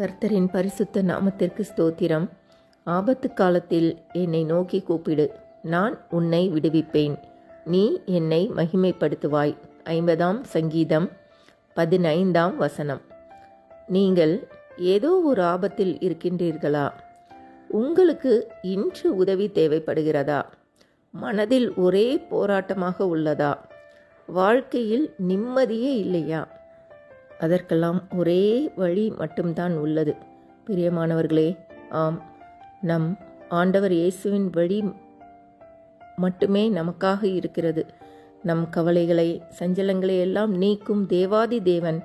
கர்த்தரின் பரிசுத்த நாமத்திற்கு ஸ்தோத்திரம். ஆபத்து காலத்தில் என்னை நோக்கி கூப்பிடு. நான் உன்னை விடுவிப்பேன். நீ என்னை மகிமைப்படுத்துவாய். ஐம்பதாம் சங்கீதம் பதினைந்தாம் வசனம். நீங்கள் ஏதோ ஒரு ஆபத்தில் இருக்கின்றீர்களா? உங்களுக்கு இன்று உதவி தேவைப்படுகிறதா? மனதில் ஒரே போராட்டமாக உள்ளதா? வாழ்க்கையில் நிம்மதியே இல்லையா? அதற்கெல்லாம் ஒரே வழி மட்டும்தான் உள்ளது. பிரியமானவர்களே ஆம் நம் ஆண்டவர் இயேசுவின் வழி மட்டுமே நமக்காக இருக்கிறது. நம் கவலைகளை சஞ்சலங்களை எல்லாம் நீக்கும் தேவாதி தேவன்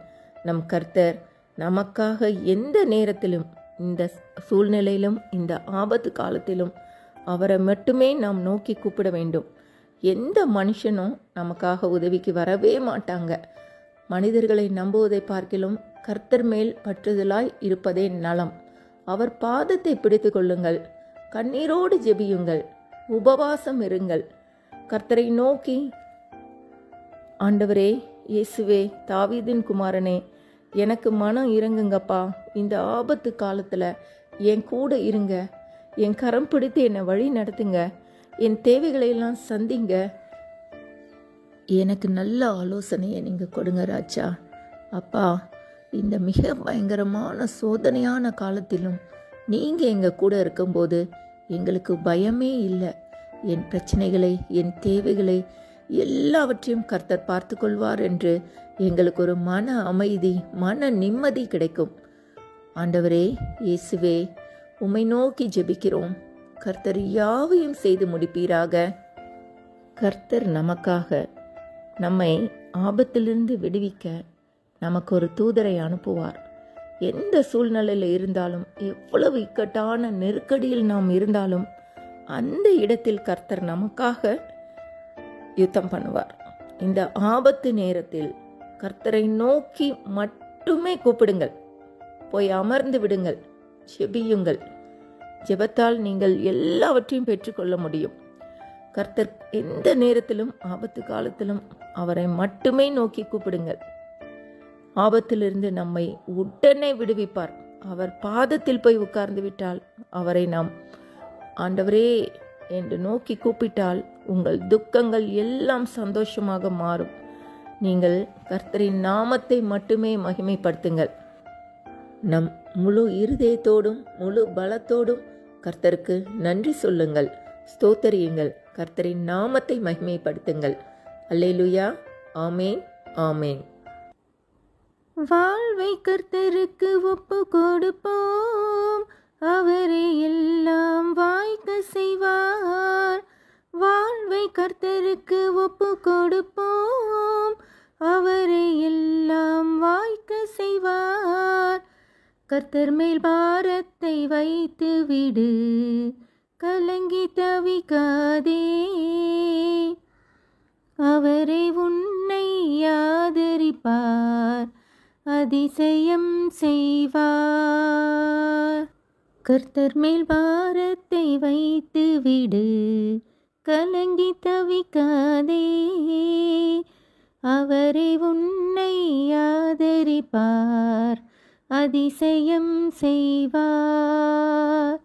நம் கர்த்தர் நமக்காக எந்த நேரத்திலும் இந்த சூழ்நிலையிலும் இந்த ஆபத்து காலத்திலும் அவரை மட்டுமே நாம் நோக்கி கூப்பிட வேண்டும். எந்த மனுஷனும் நமக்காக உதவிக்கு வரவே மாட்டாங்க. மனிதர்களை நம்புவதை பார்க்கிலும் கர்த்தர் மேல் பற்றுதலாய் இருப்பதே நலம். அவர் பாதத்தை பிடித்து கொள்ளுங்கள். கண்ணீரோடு ஜெபியுங்கள். உபவாசம் இருங்கள். கர்த்தரை நோக்கி ஆண்டவரே இயேசுவே தாவீதின் குமாரனே எனக்கு மனம் இறங்குங்கப்பா. இந்த ஆபத்து காலத்தில் என் கூட இருங்க. என் கரம் பிடித்து என்னை வழி நடத்துங்க. என் தேவைகளை எல்லாம் சந்திங்க. எனக்கு நல்ல ஆலோசனையை நீங்கள் கொடுங்க ராஜா. அப்பா இந்த மிக பயங்கரமான சோதனையான காலத்திலும் நீங்கள் எங்கள் கூட இருக்கும்போது எங்களுக்கு பயமே இல்லை. என் பிரச்சனைகளை என் தேவைகளை எல்லாவற்றையும் கர்த்தர் பார்த்து கொள்வார் என்று எங்களுக்கு ஒரு மன அமைதி மன நிம்மதி கிடைக்கும். ஆண்டவரே இயேசுவே உம்மை நோக்கி ஜெபிக்கிறோம். கர்த்தர் யாவையும் செய்து முடிப்பீராக. கர்த்தர் நமக்காக. நம்மை ஆபத்திலிருந்து விடுவிக்க நமக்கு ஒரு தூதரை அனுப்புவார். எந்த சூழ்நிலையில் இருந்தாலும் எவ்வளவு இக்கட்டான நெருக்கடியில் நாம் இருந்தாலும் அந்த இடத்தில் கர்த்தர் நமக்காக யுத்தம் பண்ணுவார். இந்த ஆபத்து நேரத்தில் கர்த்தரை நோக்கி மட்டுமே கூப்பிடுங்கள். போய் அமர்ந்து விடுங்கள். ஜெபியுங்கள் ஜெபத்தால் நீங்கள் எல்லாவற்றையும் பெற்றுக்கொள்ள முடியும். கர்த்தர் எந்த நேரத்திலும் ஆபத்து காலத்திலும் அவரை மட்டுமே நோக்கி கூப்பிடுங்கள். ஆபத்திலிருந்து நம்மை உடனே விடுவிப்பார். அவர் பாதத்தில் போய் உட்கார்ந்து விட்டால் அவரை நாம் ஆண்டவரே என்று நோக்கி கூப்பிட்டால் உங்கள் துக்கங்கள் எல்லாம் சந்தோஷமாக மாறும். நீங்கள் கர்த்தரின் நாமத்தை மட்டுமே மகிமைப்படுத்துங்கள். நம் முழு இருதயத்தோடும் முழு பலத்தோடும் கர்த்தருக்கு நன்றி சொல்லுங்கள். ஸ்தோத்தரியுங்கள். கர்த்தரின் நாமத்தை மகிமைப்படுத்துங்கள். அல்லேலுயா. ஆமேன். ஆமேன். வாழ்வை கர்த்தருக்கு ஒப்பு கொடுப்போம். அவரே எல்லாம் வாய்க்க செய்வார். வாழ்வை கர்த்தருக்கு ஒப்பு கொடுப்போம். அவரே எல்லாம் வாய்க்க செய்வார். கர்த்தர் மேல் பாரத்தை வைத்து விடு கலங்கி தவிக்காதே. அவரை உன்னை ஆதரிப்பார் அதிசயம் செய்வார். கர்த்தர் மேல் பாரத்தை வைத்து விடு கலங்கி தவிக்காதே. அவரை உன்னை ஆதரிப்பார் அதிசயம் செய்வார்.